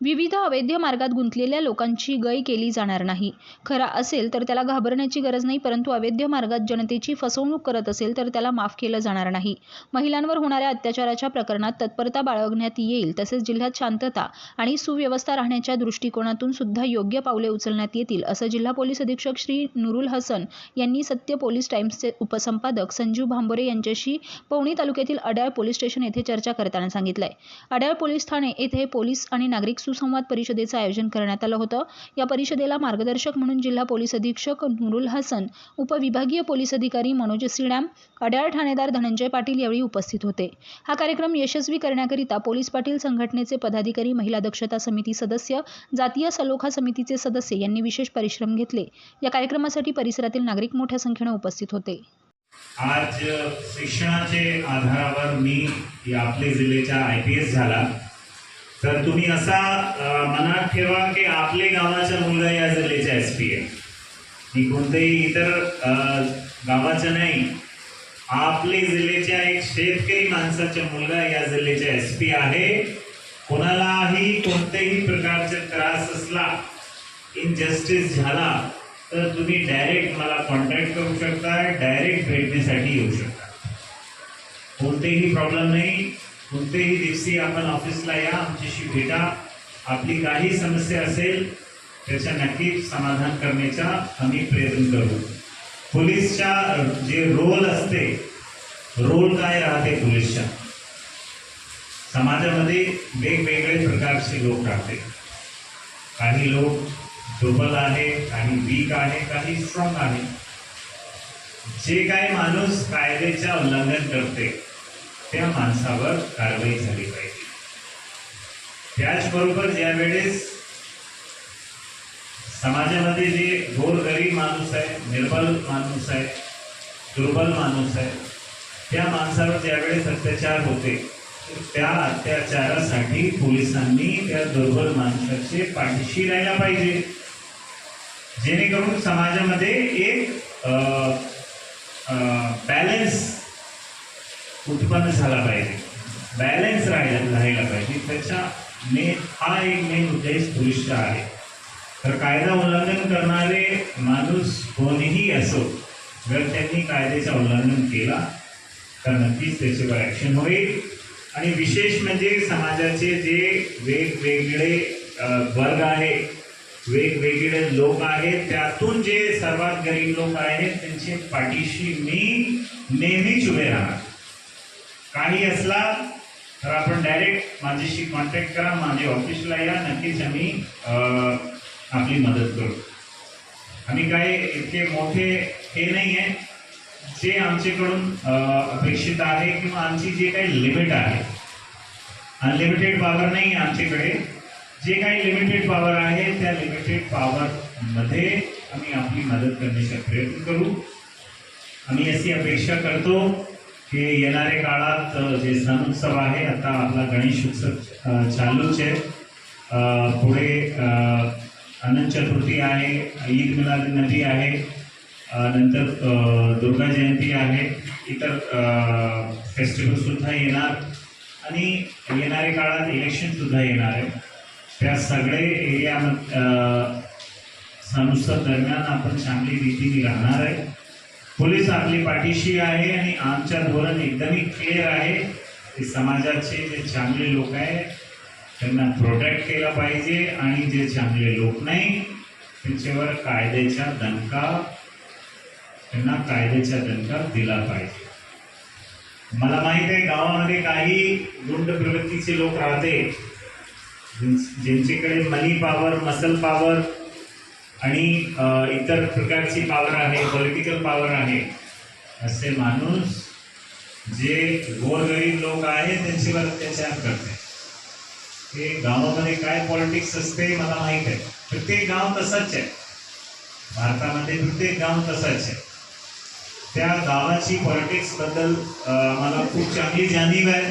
विविध अवैध मार्गात गुंतलेल्या लोकांची गय केली जाणार नाही. खरा असेल तर त्याला घाबरण्याची गरज नाही परंतु अवैध मार्गात जनतेची फसवणूक करत असेल तर त्याला माफ केलं जाणार नाही. महिलांवर होणाऱ्या अत्याचाराच्या प्रकरणात तत्परता बाळगण्यात येईल तसेच जिल्ह्यात शांतता आणि सुव्यवस्था राहण्याच्या दृष्टिकोनातून सुद्धा योग्य पावले उचलण्यात येतील असं जिल्हा पोलीस अधीक्षक श्री नुरुल हसन यांनी सत्य पोलीस टाइम्सचे उपसंपादक संजीव भांबोरे यांच्याशी पवणी तालुक्यातील अड्याळ पोलीस स्टेशन येथे चर्चा करताना सांगितलंय. अड्याळ पोलीस ठाणे येथे पोलीस आणि नागरिक सुसंवाद परिषदेचं आयोजन करण्यात आलं होतं. या परिषदेला मार्गदर्शक म्हणून जिल्हा पोलीस अधीक्षक नुरुल हसन उपविभागीय पोलीस अधिकारी मनोज सिडाम अड्याळ ठाणेदार धनंजय पाटील यावेळी उपस्थित होते. हा कार्यक्रम यशस्वी करण्याकरिता पोलीस पाटील संघटनेचे पदाधिकारी महिला दक्षता समिती सदस्य जातीय सलोखा समितीचे सदस्य यांनी विशेष परिश्रम घेतले. या कार्यक्रमासाठी परिसरातील नागरिक मोठ्या संख्येने उपस्थित होते. आज शिक्षणाचे आधारावर मी या आपले जिल्ह्याचा आय पी एस झाला. तर तुम्ही असा मनात ठेवा की आपले गावाचा मुलगा या जिल्ह्याचा एस पी आहे मी कोणत्याही इतर गावाचा नाही आपले जिल्ह्याच्या एक शेतकरी माणसाचा मुलगा या जिल्ह्याचा एस पी आहे. कोणालाही कोणत्याही प्रकारचा त्रास असला इनजस्टिस झाला तर तुम्ही डायरेक्ट मला कॉन्टॅक्ट करू शकता डायरेक्ट भेटण्यासाठी येऊ शकता. कोणतेही प्रॉब्लेम नाही. कोणत्याही दिवशी आपण ऑफिसला या आमच्याशी भेटा. आपली काही समस्या असेल त्याच्या नक्की समाधान करण्याचा आम्ही प्रयत्न करू. पोलीसच्या जे रोल असते रोल काय राहते पोलीसच्या? समाजामध्ये वेगवेगळे प्रकारचे लोक राहते. काही लोक दुर्बल आहे काही वीक आहे काही स्ट्रॉंग आहे. जे काय माणूस कायद्याच्या उल्लंघन करते त्या माणसावर कारवाई झाली पाहिजे. त्याचबरोबर ज्या वेळेस समाजामध्ये जे गोरगरीब माणूस आहे निर्बल माणूस आहे दुर्बल माणूस आहे त्या माणसावर ज्यावेळेस अत्याचार होते त्या अत्याचारासाठी पोलिसांनी त्या दुर्बल माणसाचे पाठीशी राहायला पाहिजे. जेणेकरून समाजामध्ये एक बॅलन्स उत्पन्न झाला पाहिजे. बॅलन्स राहिला राहिला पाहिजे. त्याच्या मे हा एक मेन उद्देश पुरुषचा आहे. तर कायदा उल्लंघन करणारे माणूस कोणीही असो जर त्यांनी कायद्याचं उल्लंघन केला तर नक्कीच त्याच्यावर ॲक्शन होईल. आणि विशेष म्हणजे समाजाचे जे वेगवेगळे वर्ग आहे वेगवेगळे लोक आहेत त्यातून जे सर्वात गरीब लोक आहेत त्यांचे पाठीशी मी नेहमी काही असला तर आपण डायरेक्ट माझ्याशी कॉन्टॅक्ट करा माझ्या ऑफिसला या नक्कीच आम्ही आपली मदत करू. आम्ही काय इतके मोठे हे नाही आहे जे आमच्याकडून अपेक्षित आहे किंवा आमची जे काही लिमिट आहे. अनलिमिटेड पॉवर नाही आहे आमच्याकडे. जे काही लिमिटेड पॉवर आहे त्या लिमिटेड पॉवरमध्ये आम्ही आपली मदत करण्याचा प्रयत्न करू. आम्ही अशी अपेक्षा करतो की येणाऱ्या काळात जे सण उत्सव आहे आता आपला गणेश उत्सव चालूच आहे. पुढे अनंत चतुर्थी आहे ईद मिलाद नदी आहे नंतर दुर्गा जयंती आहे इतर फेस्टिवलसुद्धा येणार. आणि येणाऱ्या काळात इलेक्शनसुद्धा येणार आहे. त्या सगळे एरिया सण उत्सव दरम्यान आपण चांगली रीतीने राहणार आहे. पोलीस आपली पाठीशी आहे आणि आमच्या धोरण एकदमही क्लिअर आहे. की समाजाचे जे चांगले लोक आहेत त्यांना प्रोटेक्ट केलं पाहिजे आणि जे चांगले लोक नाही त्यांच्यावर कायद्याचा दणका त्यांना कायद्याचा दणका दिला पाहिजे. मला माहीत आहे गावामध्ये काही गुंड प्रवृत्तीचे लोक राहते ज्यांच्याकडे मनी पॉवर मसल पॉवर आणि इतर प्रकारची पॉवर आहे पॉलिटिकल पॉवर आहे असे माणूस जे गोरगरीब लोक आहे त्यांच्यावर अत्याचार करते हे गावामध्ये काय पॉलिटिक्स असते मला माहीत आहे. प्रत्येक गाव तसंच आहे. भारतामध्ये प्रत्येक गाव तसंच आहे. त्या गावाची पॉलिटिक्सबद्दल मला खूप चांगली जाणीव आहे.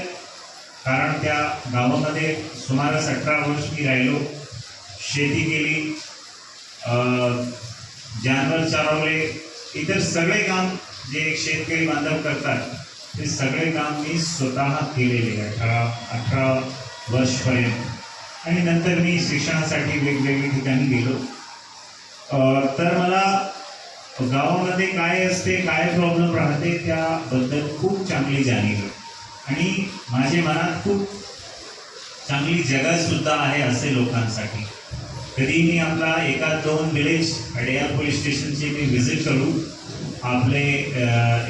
कारण त्या गावामध्ये सुमारे अठरा वर्ष मी राहिलो. शेती केली. जानवर चारवले इतर सगळे काम जे एक शेतकरी बांधव करतात ते सगळे काम मी स्वतः केलेले आहे अठरा अठरा वर्षपर्यंत. आणि नंतर मी शिक्षणासाठी वेगवेगळ्या ठिकाणी गेलो. तर मला गावामध्ये काय असते काय प्रॉब्लेम राहते त्याबद्दल खूप चांगली जाणीव आणि माझ्या मनात खूप चांगली जगासुद्धा आहे असे लोकांसाठी. कधी मी आपला एका दोन विलेज अडेयार पोलीस स्टेशनची मी व्हिजिट करू. आपले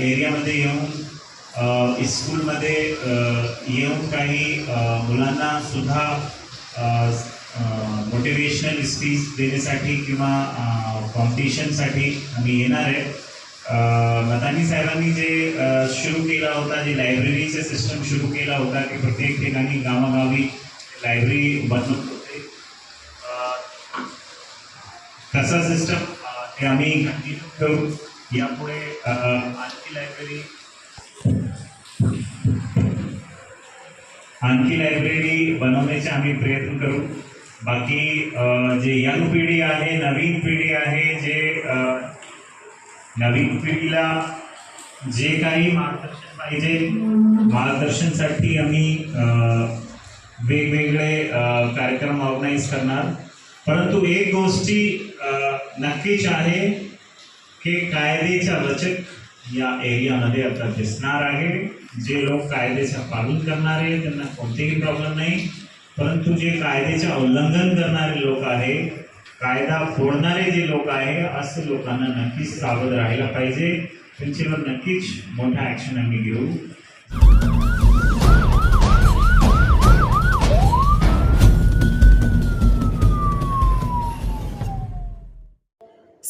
एरियामध्ये येऊन स्कूलमध्ये येऊन काही मुलांना सुद्धा मोटिवेशनल स्पीच देण्यासाठी किंवा कॉम्पिटिशनसाठी आम्ही येणार आहे. मतानी मदानी साहेबांनी जे सुरू केला होता जे लायब्ररीचे सिस्टम सुरू केला होता की प्रत्येक ठिकाणी गावागावी लायब्ररी बनवत होते अ, कसा सिस्टम हे आम्ही कंटिन्यू करू. यापुढे आणखी लायब्ररी आणखी लायब्ररी बनवण्याचे आम्ही प्रयत्न करू. बाकी जे यंग पिढी आहे नवीन पिढी आहे जे नवीन पिढीला जे काही मार्गदर्शन पाहिजे मार्गदर्शनसाठी आम्ही वेगवेगळे कार्यक्रम ऑर्गनाईज करणार. परंतु एक गोष्टी नक्कीच आहे की कायद्याच्या रचक या एरियामध्ये आता दिसणार आहे. जे लोक कायद्याचं पालन करणारे त्यांना कोणतेही प्रॉब्लेम नाही. परंतु जे कायद्याचे उल्लंघन करणारे लोक आहे कायदा फोडणारे जे लोक आहे असे लोकांना नक्कीच सावध राहायला पाहिजे. त्यांच्यावर नक्कीच मोठा ऍक्शन आम्ही घेऊ.